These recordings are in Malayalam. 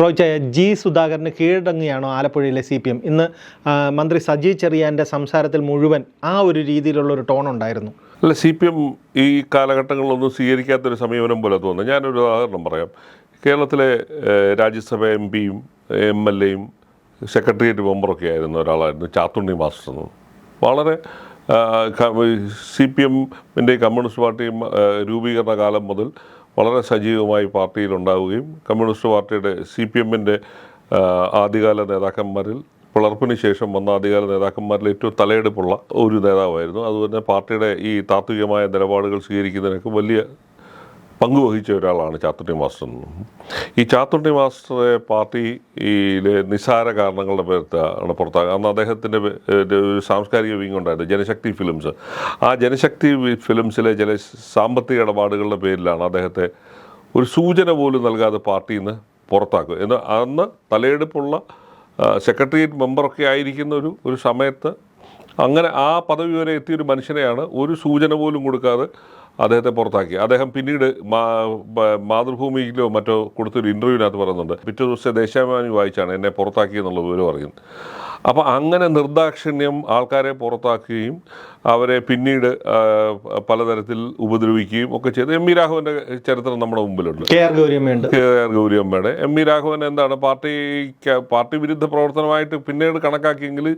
റോയ്ച്ചായ ജി സുധാകരന് കീഴടങ്ങുകയാണോ ആലപ്പുഴയിലെ സി പി എം? ഇന്ന് മന്ത്രി സജി ചെറിയാന്റെ സംസാരത്തിൽ മുഴുവൻ ആ ഒരു രീതിയിലുള്ള ഒരു ടോൺ ഉണ്ടായിരുന്നു. അല്ല സി പി എം ഈ കാലഘട്ടങ്ങളിലൊന്നും സ്വീകരിക്കാത്തൊരു സമീപനം പോലെ തോന്നുന്നു. ഞാനൊരു ഉദാഹരണം പറയാം. കേരളത്തിലെ രാജ്യസഭ എം പിയും എം എൽ എയും സെക്രട്ടേറിയറ്റ് മെമ്പറൊക്കെ ആയിരുന്ന ഒരാളായിരുന്നു ചാത്തുണ്ണി മാസ്റ്റർ വളരെ സി പി എമ്മിന്റെ കമ്മ്യൂണിസ്റ്റ് പാർട്ടി രൂപീകരണ കാലം മുതൽ വളരെ സജീവമായി പാർട്ടിയിലുണ്ടാവുകയും കമ്മ്യൂണിസ്റ്റ് പാർട്ടിയുടെ സി പി എമ്മിന്റെ ആദ്യകാല നേതാക്കന്മാരിൽ പിളർപ്പിന് ശേഷം വന്ന ആദ്യകാല നേതാക്കന്മാരിൽ ഏറ്റവും തലയെടുപ്പുള്ള ഒരു നേതാവായിരുന്നു. അതുപോലെ പാർട്ടിയുടെ ഈ താത്വികമായ നിലപാടുകൾ സ്വീകരിക്കുന്നതിനൊക്കെ വലിയ പങ്കുവഹിച്ച ഒരാളാണ് ചാത്തുണ്ണി മാസ്റ്റർ. ഈ ചാത്തുണ്ണി മാസ്റ്ററെ പാർട്ടിയിലെ നിസ്സാര കാരണങ്ങളുടെ പേർത്താണ് പുറത്താക്കുക അന്ന് അദ്ദേഹത്തിന്റെ ഒരു സാംസ്കാരിക വിങ് ഉണ്ടായിരുന്നു ജനശക്തി ഫിലിംസ്. ആ ജനശക്തി ഫിലിംസിലെ ചില സാമ്പത്തിക ഇടപാടുകളുടെ പേരിലാണ് അദ്ദേഹത്തെ ഒരു സൂചന പോലും നൽകാതെ പാർട്ടിയിൽ നിന്ന് പുറത്താക്കുക. എന്ന് അന്ന് തലയെടുപ്പുള്ള സെക്രട്ടേറിയറ്റ് മെമ്പറൊക്കെ ആയിരിക്കുന്ന ഒരു ഒരു സമയത്ത് അങ്ങനെ ആ പദവി വരെ എത്തിയൊരു മനുഷ്യനെയാണ് ഒരു സൂചന പോലും കൊടുക്കാതെ അദ്ദേഹത്തെ പുറത്താക്കി. അദ്ദേഹം പിന്നീട് മാതൃഭൂമിയിലോ മറ്റോ കൊടുത്തൊരു ഇന്റർവ്യൂവിനകത്ത് പറയുന്നുണ്ട്. പിറ്റേ ദിവസത്തെ ദേശാഭിമാനി വായിച്ചാണ് എന്നെ പുറത്താക്കിയെന്നുള്ള വിവരം അറിയുന്നത്. അപ്പോൾ അങ്ങനെ നിർദാക്ഷിണ്യം ആൾക്കാരെ പുറത്താക്കുകയും അവരെ പിന്നീട് പലതരത്തിൽ ഉപദ്രവിക്കുകയും ഒക്കെ ചെയ്ത്. എം വി രാഘവന്റെ ചരിത്രം നമ്മുടെ മുമ്പിലുണ്ട്. കെ ആർ ഗൗരിയമ്മയുണ്ട്. കെ ആർ ഗൗരിയമ്മയുടെ. എം വി രാഘവൻ എന്താണ് പാർട്ടി പാർട്ടി വിരുദ്ധ പ്രവർത്തനമായിട്ട് പിന്നീട് കണക്കാക്കിയെങ്കിൽ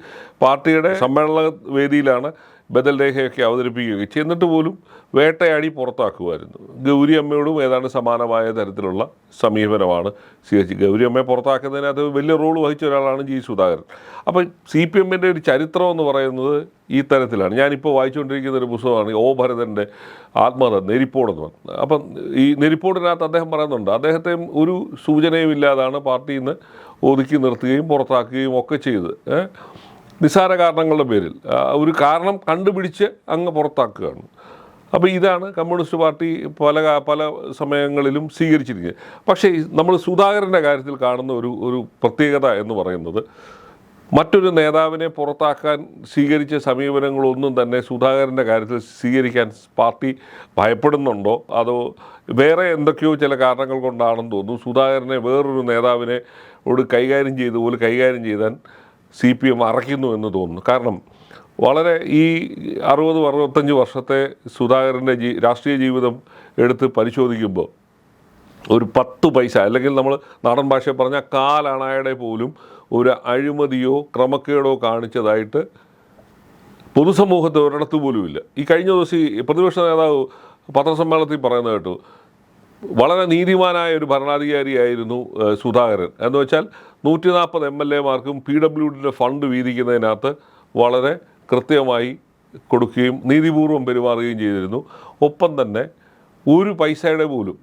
പാർട്ടിയുടെ സമ്മേളന വേദിയിലാണ് ബദൽ രേഖയൊക്കെ അവതരിപ്പിക്കുകയും ചെന്നിട്ട് പോലും വേട്ടയാടി പുറത്താക്കുമായിരുന്നു. ഗൗരി അമ്മയോടും ഏതാണ്ട് സമാനമായ തരത്തിലുള്ള സമീപനമാണ് സ്വീകരിച്ചത് ഗൗരി അമ്മയെ പുറത്താക്കുന്നതിനകത്ത് വലിയ റോൾ വഹിച്ച ഒരാളാണ് ജി സുധാകരൻ. അപ്പം സി പി എമ്മിന്റെ ഒരു ചരിത്രം എന്ന് പറയുന്നത് ഈ തരത്തിലാണ്. ഞാനിപ്പോൾ വായിച്ചുകൊണ്ടിരിക്കുന്ന ഒരു പുസ്തകമാണ് ഓ ഭരതന്റെ ആത്മകഥ നെരിപ്പോടെന്ന് പറഞ്ഞത് അപ്പം ഈ നെരിപ്പോടിനകത്ത് അദ്ദേഹം പറയുന്നുണ്ട് അദ്ദേഹത്തെ ഒരു സൂചനയും ഇല്ലാതാണ് പാർട്ടിയിൽ നിന്ന് ഒതുക്കി നിർത്തുകയും പുറത്താക്കുകയും ഒക്കെ ചെയ്ത് ഏ? നിസ്സാര കാരണങ്ങളുടെ പേരിൽ. ഒരു കാരണം കണ്ടുപിടിച്ച് അങ്ങ് പുറത്താക്കുകയാണ്. അപ്പോൾ ഇതാണ് കമ്മ്യൂണിസ്റ്റ് പാർട്ടി പല പല സമയങ്ങളിലും സ്വീകരിച്ചിരിക്കുന്നത്. പക്ഷേ നമ്മൾ സുധാകരന്റെ കാര്യത്തിൽ കാണുന്ന ഒരു ഒരു പ്രത്യേകത എന്ന് പറയുന്നത് മറ്റൊരു നേതാവിനെ പുറത്താക്കാൻ സ്വീകരിച്ച സമീപനങ്ങളൊന്നും തന്നെ സുധാകരന്റെ കാര്യത്തിൽ സ്വീകരിക്കാൻ പാർട്ടി ഭയപ്പെടുന്നുണ്ടോ? അതോ വേറെ എന്തൊക്കെയോ ചില കാരണങ്ങൾ കൊണ്ടാണെന്ന് തോന്നുന്നു. സുധാകരനെ വേറൊരു നേതാവിനെ ഓട് കൈകാര്യം ചെയ്ത് പോലെ കൈകാര്യം ചെയ്താൻ സി പി എം അറയ്ക്കുന്നു എന്ന് തോന്നുന്നു. കാരണം വളരെ ഈ അറുപത് അറുപത്തഞ്ച് വർഷത്തെ സുധാകരന്റെ ജീ രാഷ്ട്രീയ ജീവിതം എടുത്ത് പരിശോധിക്കുമ്പോൾ ഒരു പത്ത് പൈസ അല്ലെങ്കിൽ നമ്മൾ നാടൻ ഭാഷയിൽ പറഞ്ഞാൽ കാലണയുടെ പോലും ഒരു അഴിമതിയോ ക്രമക്കേടോ കാണിച്ചതായിട്ട് പൊതുസമൂഹത്തെ ഒരിടത്ത് പോലുമില്ല. ഈ കഴിഞ്ഞ ദിവസം ഈ പ്രതിപക്ഷ നേതാവ് പത്രസമ്മേളനത്തിൽ പറയുന്നത് കേട്ടു വളരെ നീതിമാനായ ഒരു ഭരണാധികാരിയായിരുന്നു സുധാകരൻ. എന്ന് വെച്ചാൽ നൂറ്റി നാൽപ്പത് എം എൽ എമാർക്കും പി ഡബ്ല്യു ഡിന്റെ ഫണ്ട് വീതിക്കുന്നതിനകത്ത് വളരെ കൃത്യമായി കൊടുക്കുകയും നീതിപൂർവം പെരുമാറുകയും ചെയ്തിരുന്നു. ഒപ്പം തന്നെ ഒരു പൈസയുടെ പോലും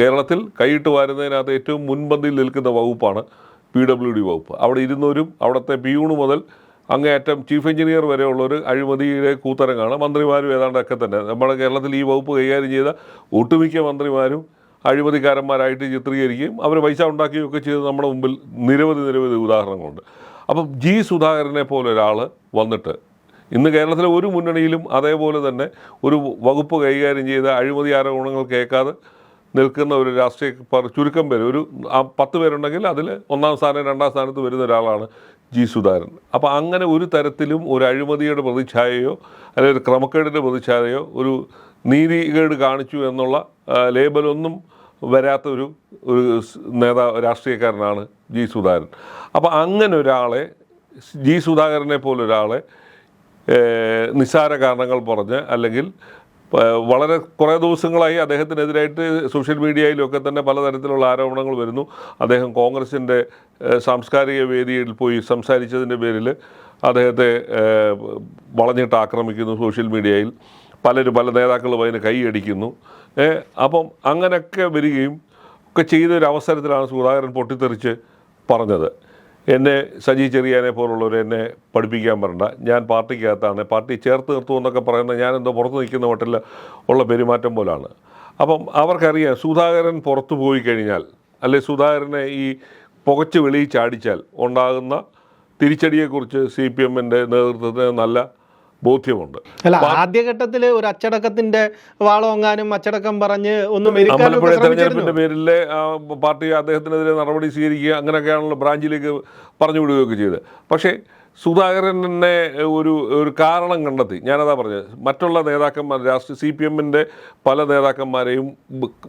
കേരളത്തിൽ കൈയിട്ട് വരുന്നതിനകത്ത് ഏറ്റവും മുൻപന്തിയിൽ നിൽക്കുന്ന വകുപ്പാണ് പി ഡബ്ല്യു ഡി വകുപ്പ്. അവിടെ ഇരുന്നവരും അവിടുത്തെ പിയൂണ് മുതൽ അങ്ങേയറ്റം ചീഫ് എഞ്ചിനീയർ വരെയുള്ളൊരു അഴിമതിയുടെ കൂത്തരങ്ങാണ്. മന്ത്രിമാരും ഏതാണ്ടൊക്കെ തന്നെ. നമ്മുടെ കേരളത്തിൽ ഈ വകുപ്പ് കൈകാര്യം ചെയ്ത ഒട്ടുമിക്ക മന്ത്രിമാരും അഴിമതിക്കാരന്മാരായിട്ട് ചിത്രീകരിക്കുകയും അവർ പൈസ ഉണ്ടാക്കുകയൊക്കെ ചെയ്ത് നമ്മുടെ മുമ്പിൽ നിരവധി നിരവധി ഉദാഹരണങ്ങളുണ്ട്. അപ്പം ജി സുധാകരനെ പോലെ ഒരാൾ വന്നിട്ട് ഇന്ന് കേരളത്തിലെ ഒരു മുന്നണിയിലും അതേപോലെ തന്നെ ഒരു വകുപ്പ് കൈകാര്യം ചെയ്ത അഴിമതി ആരോപണങ്ങൾ കേൾക്കാതെ നിൽക്കുന്ന ഒരു രാഷ്ട്രീയ ചുരുക്കം പേര് ഒരു ആ പത്ത് പേരുണ്ടെങ്കിൽ അതിൽ ഒന്നാം സ്ഥാനം രണ്ടാം സ്ഥാനത്ത് വരുന്ന ഒരാളാണ് ജി സുധാകരൻ. അപ്പോൾ അങ്ങനെ ഒരു തരത്തിലും ഒരു അഴിമതിയുടെ പ്രതിച്ഛായയോ അല്ലെങ്കിൽ ഒരു ക്രമക്കേടിന്റെ പ്രതിച്ഛായയോ ഒരു നീതികേട് കാണിച്ചു എന്നുള്ള ലേബലൊന്നും വരാത്ത ഒരു ഒരു നേതാ രാഷ്ട്രീയക്കാരനാണ് ജി സുധാകരൻ. അപ്പോൾ അങ്ങനെ ഒരാളെ ജി സുധാകരനെ പോലൊരാളെ നിസ്സാര കാരണങ്ങൾ പറഞ്ഞ് അല്ലെങ്കിൽ വളരെ കുറേ ദിവസങ്ങളായി അദ്ദേഹത്തിനെതിരായിട്ട് സോഷ്യൽ മീഡിയയിലൊക്കെ തന്നെ പലതരത്തിലുള്ള ആരോപണങ്ങൾ വരുന്നു. അദ്ദേഹം കോൺഗ്രസിന്റെ സാംസ്കാരിക വേദിയിൽ പോയി സംസാരിച്ചതിന്റെ പേരിൽ അദ്ദേഹത്തെ വളഞ്ഞിട്ട് ആക്രമിക്കുന്നു സോഷ്യൽ മീഡിയയിൽ. പലരും പല നേതാക്കളും അതിന് കൈയടിക്കുന്നു. അപ്പം അങ്ങനെയൊക്കെ വരികയും ഒക്കെ ചെയ്തൊരവസരത്തിലാണ് സുധാകരൻ പൊട്ടിത്തെറിച്ച് പറഞ്ഞത്. എന്നെ സജി ചെറിയാനെ പോലുള്ളവർ എന്നെ പഠിപ്പിക്കാൻ പറഞ്ഞ ഞാൻ പാർട്ടിക്കകത്താണ് പാർട്ടി ചേർത്ത് നിർത്തുമെന്നൊക്കെ പറയുന്നത് ഞാൻ എന്തോ പുറത്ത് നിൽക്കുന്ന മട്ടിൽ ഉള്ള പെരുമാറ്റം പോലാണ്. അപ്പം അവർക്കറിയാം സുധാകരൻ പുറത്തു പോയി കഴിഞ്ഞാൽ അല്ലെ സുധാകരനെ ഈ പുകച്ച് വെളിയിൽ ചാടിച്ചാൽ ഉണ്ടാകുന്ന തിരിച്ചടിയെക്കുറിച്ച് സി പി എമ്മിന്റെ നേതൃത്വത്തിന് നല്ല ബോധ്യമുണ്ട്. അല്ല ആദ്യഘട്ടത്തിൽ ഒരു അച്ചടക്കത്തിന്റെ വാളോങ്ങാനും അച്ചടക്കം പറഞ്ഞ് ഒന്നും അമ്പലപ്പുഴ തെരഞ്ഞെടുപ്പിന്റെ പേരിൽ പാർട്ടി അദ്ദേഹത്തിനെതിരെ നടപടി സ്വീകരിക്കുക അങ്ങനെയൊക്കെയാണല്ലോ ബ്രാഞ്ചിലേക്ക് പറഞ്ഞു വിടുകയൊക്കെ ചെയ്ത് പക്ഷേ സുധാകരനെ ഒരു ഒരു കാരണം കണ്ടെത്തി. ഞാനതാ പറഞ്ഞത്. മറ്റുള്ള നേതാക്കന്മാർ രാഷ്ട്രീയ സി പി എമ്മിന്റെ പല നേതാക്കന്മാരെയും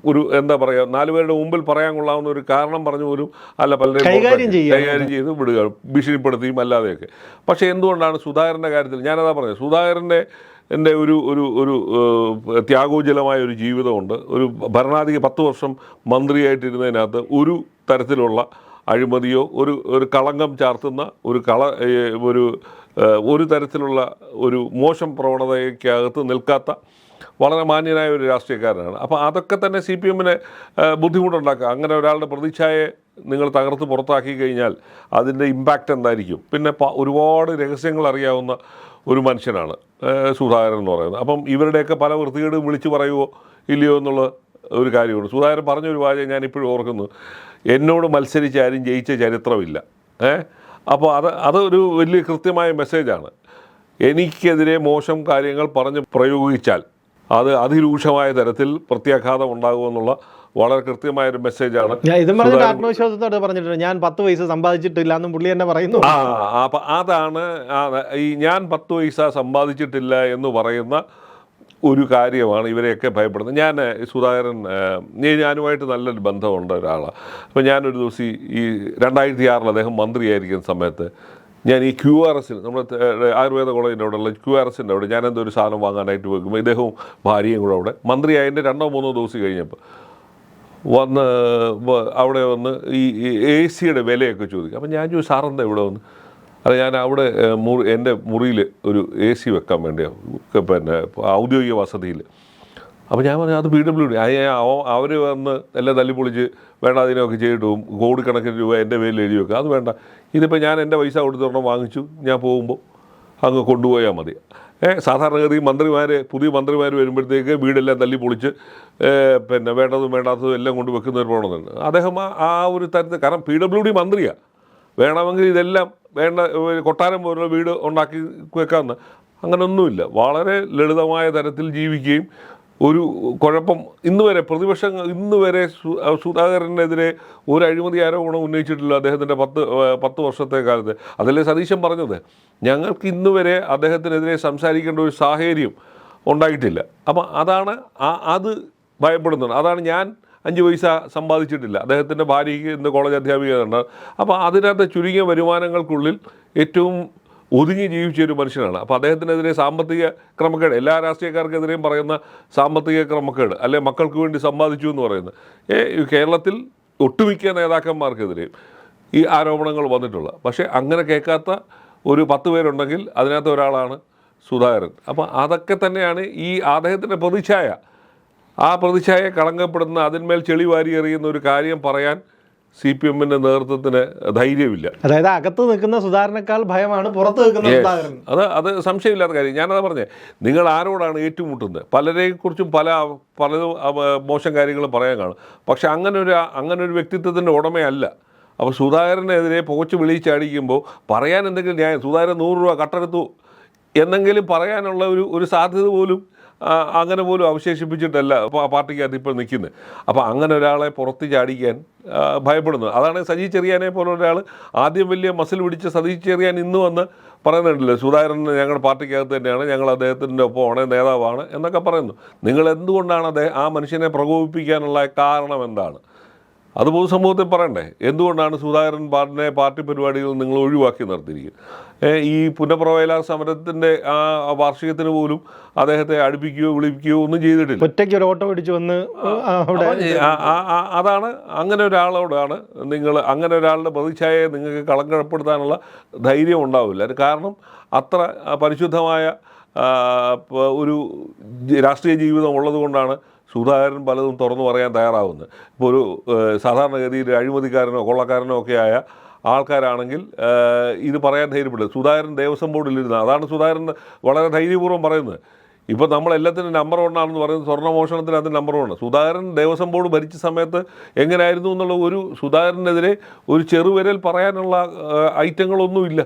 ഒരു എന്താ പറയുക നാലുപേരുടെ മുമ്പിൽ പറയാൻ കൊള്ളാവുന്ന ഒരു കാരണം പറഞ്ഞു പോലും അല്ല പലരെയും കൈകാര്യം ചെയ്ത് വിടുക ഭീഷണിപ്പെടുത്തിയും അല്ലാതെയൊക്കെ. പക്ഷേ എന്തുകൊണ്ടാണ് സുധാകരന്റെ കാര്യത്തിൽ ഞാനതാ പറഞ്ഞത് സുധാകരന്റെ എന്റെ ഒരു ഒരു ഒരു ത്യാഗോജ്വലമായ ഒരു ജീവിതമുണ്ട്. ഒരു ഭരണാധിക പത്ത് വർഷം മന്ത്രിയായിട്ടിരുന്നതിനകത്ത് ഒരു തരത്തിലുള്ള അഴിമതിയോ ഒരു ഒരു കളങ്കം ചാർത്തുന്ന ഒരു കള ഒരു ഒരു തരത്തിലുള്ള ഒരു മോശം പ്രവണതയ്ക്കകത്ത് നിൽക്കാത്ത വളരെ മാന്യനായ ഒരു രാഷ്ട്രീയക്കാരനാണ്. അപ്പോൾ അതൊക്കെ തന്നെ സി പി എമ്മിന് ബുദ്ധിമുട്ടുണ്ടാക്കുക. അങ്ങനെ ഒരാളുടെ പ്രതിച്ഛായയെ നിങ്ങൾ തകർത്ത് പുറത്താക്കി കഴിഞ്ഞാൽ അതിന്റെ ഇമ്പാക്റ്റ് എന്തായിരിക്കും? പിന്നെ ഒരുപാട് രഹസ്യങ്ങൾ അറിയാവുന്ന ഒരു മനുഷ്യനാണ് സുധാകരൻ എന്ന് പറയുന്നത്. അപ്പം ഇവരുടെയൊക്കെ പല വൃത്തികേടും വിളിച്ചു പറയുമോ ഇല്ലയോ എന്നുള്ള ഒരു കാര്യമുണ്ട് സുധാകരൻ പറഞ്ഞൊരു വാചകം ഞാൻ ഇപ്പോഴും ഓർക്കുന്നു. എന്നോട് മത്സരിച്ച് ആരും ജയിച്ച ചരിത്രമില്ല. ഏഹ് അപ്പോൾ അത് അതൊരു വലിയ കൃത്യമായ മെസ്സേജാണ്. എനിക്കെതിരെ മോശം കാര്യങ്ങൾ പറഞ്ഞ് പ്രയോഗിച്ചാൽ അത് അതിരൂക്ഷമായ തരത്തിൽ പ്രത്യാഘാതം ഉണ്ടാകുമെന്നുള്ള വളരെ കൃത്യമായ ഒരു മെസ്സേജാണ്. ഞാൻ ഇതും പറഞ്ഞിട്ട് ആത്മവിശ്വാസത്തോടെ പറഞ്ഞിട്ടുണ്ട്. ഞാൻ പത്ത് പൈസ സമ്പാദിച്ചിട്ടില്ല എന്നും പുള്ളി തന്നെ പറയുന്നു. ആ അപ്പം അതാണ് ഈ ഞാൻ പത്ത് പൈസ സമ്പാദിച്ചിട്ടില്ല എന്ന് പറയുന്ന ഒരു കാര്യമാണ് ഇവരെയൊക്കെ ഭയപ്പെടുന്നത്. ഞാൻ സുധാകരൻ ഞാനുമായിട്ട് നല്ലൊരു ബന്ധമുണ്ട് ഒരാളാണ് അപ്പോൾ ഞാനൊരു ദിവസം ഈ- രണ്ടായിരത്തി ആറിൽ അദ്ദേഹം മന്ത്രിയായിരിക്കുന്ന സമയത്ത് ഞാൻ ഈ ക്യു ആർ എസിൽ നമ്മുടെ ആയുർവേദ കോളേജിന്റെ അവിടെയുള്ള ക്യു ആർ എസിന്റെ അവിടെ ഞാൻ എന്തോ ഒരു സാധനം വാങ്ങാനായിട്ട് വെക്കുമ്പോൾ ഇദ്ദേഹവും ഭാര്യയും കൂടെ അവിടെ മന്ത്രിയായതിന്റെ രണ്ടോ മൂന്നോ ദിവസം കഴിഞ്ഞപ്പോൾ വന്ന് അവിടെ വന്ന് ഈ എ സിയുടെ വിലയൊക്കെ ചോദിക്കും. അപ്പം ഞാൻ ചോദിച്ചു സാറെന്താ ഇവിടെ വന്ന്? അത് ഞാൻ അവിടെ മുറി എന്റെ മുറിയിൽ ഒരു എ സി വെക്കാൻ വേണ്ടിയാണ് പിന്നെ ഔദ്യോഗിക വസതിയിൽ. അപ്പോൾ ഞാൻ പറഞ്ഞു അത് പി ഡബ്ല്യു ഡി അവർ വന്ന് എല്ലാം തല്ലിപ്പൊളിച്ച് വേണ്ട അതിനൊക്കെ ചെയ്തിട്ട് കോടിക്കണക്കിന് രൂപ എന്റെ പേരിൽ എഴുതി വെക്കുക അത് വേണ്ട. ഇതിപ്പോൾ ഞാൻ എന്റെ പൈസ കൊടുത്തോണം വാങ്ങിച്ചു. ഞാൻ പോകുമ്പോൾ അങ്ങ് കൊണ്ടുപോയാൽ മതി. ഏ സാധാരണഗതി മന്ത്രിമാർ പുതിയ മന്ത്രിമാർ വരുമ്പോഴത്തേക്ക് വീടെല്ലാം തല്ലി പൊളിച്ച് പിന്നെ വേണ്ടതും വേണ്ടാത്തതും എല്ലാം കൊണ്ട് വെക്കുന്ന ഒരു പ്രവണതയുണ്ട്. അദ്ദേഹം ആ ഒരു തരത്തിൽ കാരണം പി ഡബ്ല്യു ഡി മന്ത്രിയാണ് വേണമെങ്കിൽ ഇതെല്ലാം വേണ്ട കൊട്ടാരം പോലുള്ള വീട് ഉണ്ടാക്കി വെക്കാമെന്ന്. അങ്ങനൊന്നുമില്ല. വളരെ ലളിതമായ തരത്തിൽ ജീവിക്കുകയും ഒരു കുഴപ്പം ഇന്ന് വരെ പ്രതിപക്ഷം ഇന്ന് വരെ സുധാകരനെതിരെ ഒരു അഴിമതി ആരോപണം ഉന്നയിച്ചിട്ടില്ല അദ്ദേഹത്തിന്റെ പത്ത് പത്ത് വർഷത്തെ കാലത്ത്. അതല്ലേ സതീശൻ പറഞ്ഞത്? ഞങ്ങൾക്ക് ഇന്ന് വരെ അദ്ദേഹത്തിനെതിരെ സംസാരിക്കേണ്ട ഒരു സാഹചര്യം ഉണ്ടായിട്ടില്ല. അപ്പം അതാണ് അത് ഭയപ്പെടുന്നത് അതാണ് ഞാൻ അഞ്ച് പൈസ സമ്പാദിച്ചിട്ടില്ല. അദ്ദേഹത്തിന്റെ ഭാര്യയ്ക്ക് ഇന്ന് കോളേജ് അധ്യാപികയാണ്. അപ്പോൾ അതിനകത്ത് ചുരുങ്ങിയ വരുമാനങ്ങൾക്കുള്ളിൽ ഏറ്റവും ഒതുങ്ങി ജീവിച്ച ഒരു മനുഷ്യനാണ്. അപ്പോൾ അദ്ദേഹത്തിനെതിരെ സാമ്പത്തിക ക്രമക്കേട് എല്ലാ രാഷ്ട്രീയക്കാർക്കെതിരെയും പറയുന്ന സാമ്പത്തിക ക്രമക്കേട് അല്ലെ മക്കൾക്ക് വേണ്ടി സമ്പാദിച്ചു എന്ന് പറയുന്നത്. കേരളത്തിൽ ഒട്ടുമിക്ക നേതാക്കന്മാർക്കെതിരെയും ഈ ആരോപണങ്ങൾ വന്നിട്ടുള്ള പക്ഷേ അങ്ങനെ കേൾക്കാത്ത ഒരു പത്ത് പേരുണ്ടെങ്കിൽ അതിനകത്ത് ഒരാളാണ് സുധാകരൻ. അപ്പോൾ അതൊക്കെ തന്നെയാണ് ഈ അദ്ദേഹത്തിന്റെ പ്രതിച്ഛായ. ആ പ്രതിച്ഛായ കളങ്കപ്പെടുന്ന അതിന്മേൽ ചെളി വാരി എറിയുന്ന ഒരു കാര്യം പറയാൻ സി പി എമ്മിന്റെ നേതൃത്വത്തിന് ധൈര്യമില്ല. അതായത് അകത്ത് നിൽക്കുന്ന സുധാകരനേക്കാൾ ഭയമാണ് പുറത്ത് നിൽക്കുന്ന സുധാകരൻ അത് അത് സംശയമില്ലാത്ത കാര്യം. ഞാനത് പറഞ്ഞേ നിങ്ങൾ ആരോടാണ് ഏറ്റുമുട്ടുന്നത്? പലരെക്കുറിച്ചും പല പലതും മോശം കാര്യങ്ങളും പറയാൻ കാണും. പക്ഷെ അങ്ങനെ ഒരു അങ്ങനെ ഒരു വ്യക്തിത്വത്തിന്റെ ഉടമയല്ല. അപ്പോൾ സുധാകരനെതിരെ പോച്ച് വിളിച്ചടിക്കുമ്പോൾ പറയാൻ എന്തെങ്കിലും ഞാൻ സുധാകരൻ നൂറ് രൂപ കട്ടെടുത്തു. എന്നെങ്കിലും പറയാനുള്ള ഒരു ഒരു സാധ്യത പോലും അങ്ങനെ പോലും അവശേഷിപ്പിച്ചിട്ടല്ല പാർട്ടിക്കകത്ത് ഇപ്പോൾ നിൽക്കുന്നത്. അപ്പോൾ അങ്ങനെ ഒരാളെ പുറത്ത് ചാടിക്കാൻ ഭയപ്പെടുന്നത്. ഭയപ്പെടുന്നു അതാണ് സജി ചെറിയാനെ പോലെ ഒരാൾ ആദ്യം വലിയ മസിൽ പിടിച്ച സജി ചെറിയാൻ ഇന്ന് വന്ന് പറയുന്നുണ്ടല്ലോ സുധാകരൻ ഞങ്ങളുടെ പാർട്ടിക്കകത്ത് തന്നെയാണ് ഞങ്ങൾ അദ്ദേഹത്തിന്റെ ഒപ്പമാണ് നേതാവാണ് എന്നൊക്കെ പറയുന്നു. നിങ്ങൾ എന്തുകൊണ്ടാണ് അദ്ദേഹം ആ മനുഷ്യനെ പ്രകോപിപ്പിക്കാനുള്ള കാരണം എന്താണ്? അത് പൊതുസമൂഹത്തിൽ പറയണ്ടേ? എന്തുകൊണ്ടാണ് സുധാകരൻ പാർട്ടിനെ പാർട്ടി പരിപാടികൾ നിങ്ങൾ ഒഴിവാക്കി നിർത്തിയിരിക്കുക ഈ പുനഃപ്രവേല സമരത്തിന്റെ ആ വാർഷികത്തിന് പോലും അദ്ദേഹത്തെ അടുപ്പിക്കുകയോ വിളിപ്പിക്കുകയോ ഒന്നും ചെയ്തിട്ടില്ല. ഒറ്റയ്ക്ക് ഒരു ഓട്ടോ പിടിച്ചു വന്ന് അതാണ് അങ്ങനെ ഒരാളോടാണ് നിങ്ങൾ അങ്ങനെ ഒരാളുടെ പ്രതിച്ഛായയെ നിങ്ങൾക്ക് കളങ്കപ്പെടുത്താനുള്ള ധൈര്യം ഉണ്ടാവില്ല. കാരണം അത്ര പരിശുദ്ധമായ ഒരു രാഷ്ട്രീയ ജീവിതം ഉള്ളതുകൊണ്ടാണ് സുധാകരൻ പലതും തുറന്നു പറയാൻ തയ്യാറാവുന്നത്. ഇപ്പോൾ ഒരു സാധാരണഗതിയിൽ അഴിമതിക്കാരനോ കൊള്ളക്കാരനോ ഒക്കെ ആയ ആൾക്കാരാണെങ്കിൽ ഇത് പറയാൻ ധൈര്യപ്പെടും. സുധാകരൻ ദേവസ്വം ബോർഡിലിരുന്ന അതാണ് സുധാകരൻ വളരെ ധൈര്യപൂർവം പറയുന്നത്. ഇപ്പോൾ നമ്മൾ എല്ലാത്തിനും നമ്പർ വണ്ണാണെന്ന് പറയുന്നത് സ്വർണമോഷണത്തിന് അത് number one Sudhakaran Devaswom board ഭരിച്ച സമയത്ത് എങ്ങനെയായിരുന്നു എന്നുള്ള ഒരു സുധാകരനെതിരെ ഒരു ചെറുവിരൽ പറയാനുള്ള ഐറ്റങ്ങളൊന്നുമില്ല.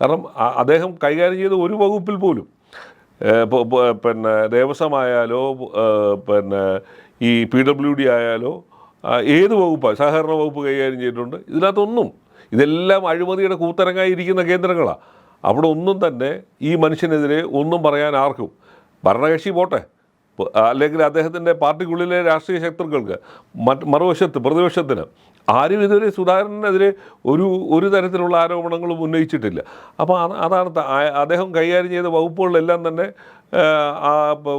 കാരണം അദ്ദേഹം കൈകാര്യം ചെയ്ത ഒരു വകുപ്പിൽ പോലും പിന്നെ ദേവസ്വമായാലോ പിന്നെ ഈ പി ഡബ്ല്യു ഡി ആയാലോ ഏത് വകുപ്പാണ് സഹകരണ വകുപ്പ് കൈകാര്യം ചെയ്തിട്ടുണ്ട്. ഇതിനകത്തൊന്നും. ഇതെല്ലാം അഴിമതിയുടെ കൂത്തരങ്ങായി ഇരിക്കുന്ന കേന്ദ്രങ്ങളാണ് അവിടെ ഒന്നും തന്നെ ഈ മനുഷ്യനെതിരെ ഒന്നും പറയാൻ ആർക്കും. ഭരണകക്ഷി പോട്ടെ. അല്ലെങ്കിൽ അദ്ദേഹത്തിന്റെ പാർട്ടിക്കുള്ളിലെ രാഷ്ട്രീയ ശക്തികൾക്ക് മറ്റ് മറുവശത്ത് പ്രതിപക്ഷത്തിന് ആരും ഇതുവരെ സുധാകരനെതിരെ ഒരു ഒരു തരത്തിലുള്ള ആരോപണങ്ങളും ഉന്നയിച്ചിട്ടില്ല. അപ്പോൾ അത് അതാണ് അദ്ദേഹം കൈകാര്യം ചെയ്ത വകുപ്പുകളിലെല്ലാം തന്നെ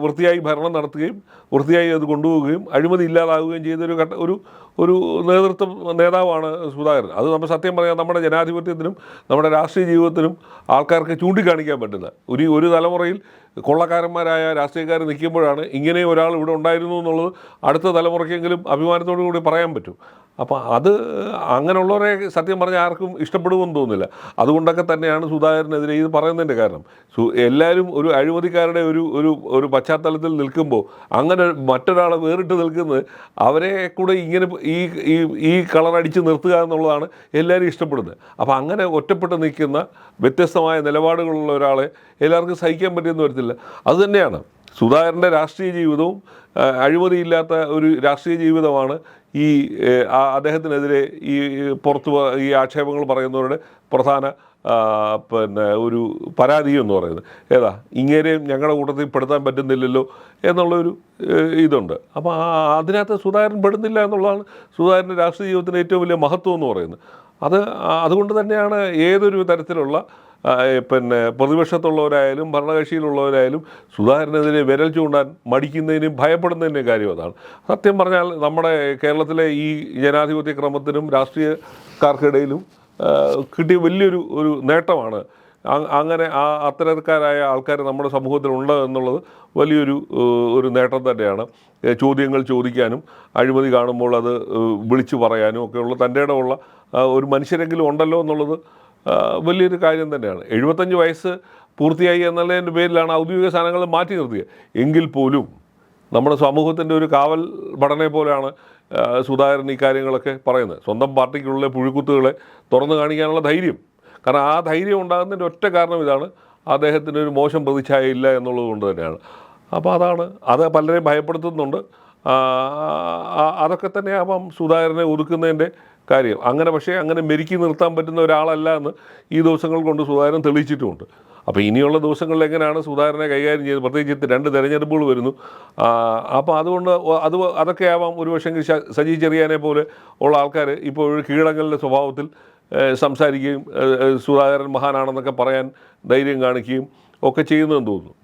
വൃത്തിയായി ഭരണം നടത്തുകയും വൃത്തിയായി അത് കൊണ്ടുപോവുകയും അഴിമതി ഇല്ലാതാവുകയും ചെയ്തൊരു ഘട്ട ഒരു ഒരു നേതൃത്വം നേതാവാണ് സുധാകരൻ. അത് നമ്മൾ സത്യം പറയാം നമ്മുടെ ജനാധിപത്യത്തിനും നമ്മുടെ രാഷ്ട്രീയ ജീവിതത്തിനും ആൾക്കാർക്ക് ചൂണ്ടിക്കാണിക്കാൻ പറ്റുന്ന ഒരു ഒരു തലമുറയിൽ കൊള്ളക്കാരന്മാരായ രാഷ്ട്രീയക്കാർ നിൽക്കുമ്പോഴാണ് ഇങ്ങനെ ഒരാൾ ഇവിടെ ഉണ്ടായിരുന്നു എന്നുള്ളത് അടുത്ത തലമുറയ്ക്കെങ്കിലും അഭിമാനത്തോടു കൂടി പറയാൻ പറ്റും. അപ്പോൾ അത് അങ്ങനെയുള്ളവരെ സത്യം പറഞ്ഞാൽ ആർക്കും ഇഷ്ടപ്പെടുമെന്ന് തോന്നുന്നില്ല. അതുകൊണ്ടൊക്കെ തന്നെയാണ് സുധാകരനെതിരെ ഇത് പറയുന്നതിന്റെ കാരണം. എല്ലാവരും ഒരു അഴിമതിക്കാരുടെ ഒരു ഒരു ഒരു പശ്ചാത്തലത്തിൽ നിൽക്കുമ്പോൾ അങ്ങനെ മറ്റൊരാളെ വേറിട്ട് നിൽക്കുന്നത് അവരെ കൂടെ ഇങ്ങനെ ഈ ഈ ഈ കളർ അടിച്ച് നിർത്തുക എന്നുള്ളതാണ് എല്ലാവരും ഇഷ്ടപ്പെടുന്നത്. അപ്പോൾ അങ്ങനെ ഒറ്റപ്പെട്ട് നിൽക്കുന്ന വ്യത്യസ്തമായ നിലപാടുകളുള്ള ഒരാളെ എല്ലാവർക്കും സഹിക്കാൻ പറ്റിയെന്ന് വരത്തില്ല. അതുതന്നെയാണ് സുധാകരന്റെ രാഷ്ട്രീയ ജീവിതവും അഴിമതിയില്ലാത്ത ഒരു രാഷ്ട്രീയ ജീവിതമാണ് ഈ അദ്ദേഹത്തിനെതിരെ ഈ പുറത്ത് ഈ ആക്ഷേപങ്ങൾ പറയുന്നവരുടെ പ്രധാന പിന്നെ ഒരു പരാതി എന്ന് പറയുന്നത്. ഏതാ? ഇങ്ങനെയും ഞങ്ങളുടെ കൂട്ടത്തിൽ പെടുത്താൻ പറ്റുന്നില്ലല്ലോ എന്നുള്ളൊരു ഇതുണ്ട്. അപ്പോൾ അതിനകത്ത് സുധാകരൻ പെടുന്നില്ല എന്നുള്ളതാണ് സുധാകരന്റെ രാഷ്ട്രീയ ജീവിതത്തിന് ഏറ്റവും വലിയ മഹത്വം എന്ന് പറയുന്നത്. അത് അതുകൊണ്ട് തന്നെയാണ് ഏതൊരു തരത്തിലുള്ള പിന്നെ പ്രതിപക്ഷത്തുള്ളവരായാലും ഭരണകക്ഷിയിലുള്ളവരായാലും സുധാകരനെതിരെ വിരൽ ചൂണ്ടാൻ മടിക്കുന്നതിനും ഭയപ്പെടുന്നതിന്റെയും കാര്യം അതാണ്. സത്യം പറഞ്ഞാൽ നമ്മുടെ കേരളത്തിലെ ഈ ജനാധിപത്യ ക്രമത്തിനും രാഷ്ട്രീയക്കാർക്കിടയിലും കിട്ടിയ വലിയൊരു ഒരു നേട്ടമാണ്. അങ്ങനെ ആ അത്തരക്കാരായ ആൾക്കാർ നമ്മുടെ സമൂഹത്തിലുണ്ട് എന്നുള്ളത് വലിയൊരു ഒരു നേട്ടം തന്നെയാണ്. ചോദ്യങ്ങൾ ചോദിക്കാനും അഴിമതി കാണുമ്പോൾ അത് വിളിച്ചു പറയാനും ഒക്കെയുള്ള തന്റെ ഇടമുള്ള ഒരു മനുഷ്യരെങ്കിലും ഉണ്ടല്ലോ എന്നുള്ളത് വലിയൊരു കാര്യം തന്നെയാണ്. എഴുപത്തഞ്ച് വയസ്സ് പൂർത്തിയായി എന്നുള്ളതിന്റെ പേരിലാണ് ഔദ്യോഗിക സ്ഥാനങ്ങൾ മാറ്റി നിർത്തിയത്. എങ്കിൽ പോലും നമ്മുടെ സമൂഹത്തിന്റെ ഒരു കാവൽ ഭടനെ പോലെയാണ് സുധാകരൻ ഈ കാര്യങ്ങളൊക്കെ പറയുന്നത്. സ്വന്തം പാർട്ടിക്കുള്ളിലെ പുഴുക്കുത്തുകളെ തുറന്നു കാണിക്കാനുള്ള ധൈര്യം. കാരണം ആ ധൈര്യം ഉണ്ടാകുന്നതിന്റെ ഒറ്റ കാരണം ഇതാണ്. അദ്ദേഹത്തിന് ഒരു മോശം പ്രതിച്ഛായ ഇല്ല എന്നുള്ളത് കൊണ്ട് തന്നെയാണ്. അപ്പോൾ അതാണ്. അത് പലരെയും ഭയപ്പെടുത്തുന്നുണ്ട്. അതൊക്കെ അതൊക്കെ തന്നെയാവാം സുധാകരനെ ഒതുക്കുന്നതിന്റെ കാര്യം. അങ്ങനെ പക്ഷേ അങ്ങനെ മെരുക്കി നിർത്താൻ പറ്റുന്ന ഒരാളല്ല എന്ന് ഈ ദിവസങ്ങൾ കൊണ്ട് സുധാകരൻ തെളിയിച്ചിട്ടുമുണ്ട്. അപ്പോൾ ഇനിയുള്ള ദിവസങ്ങളിൽ എങ്ങനെയാണ് സുധാകരനെ കൈകാര്യം ചെയ്ത് പ്രത്യേകിച്ച് രണ്ട് തെരഞ്ഞെടുപ്പുകൾ വരുന്നു. അപ്പോൾ അതുകൊണ്ട് അത് അതൊക്കെ ആവാം ഒരുപക്ഷെ സജി ചെറിയാനെ പോലെ ഉള്ള ആൾക്കാർ ഇപ്പോൾ ഒരു കീഴടങ്ങലിന്റെ സ്വഭാവത്തിൽ സംസാരിക്കുകയും സുധാകരൻ മഹാനാണെന്നൊക്കെ പറയാൻ ധൈര്യം കാണിക്കുകയും ഒക്കെ ചെയ്യുന്നതെന്ന് തോന്നുന്നു.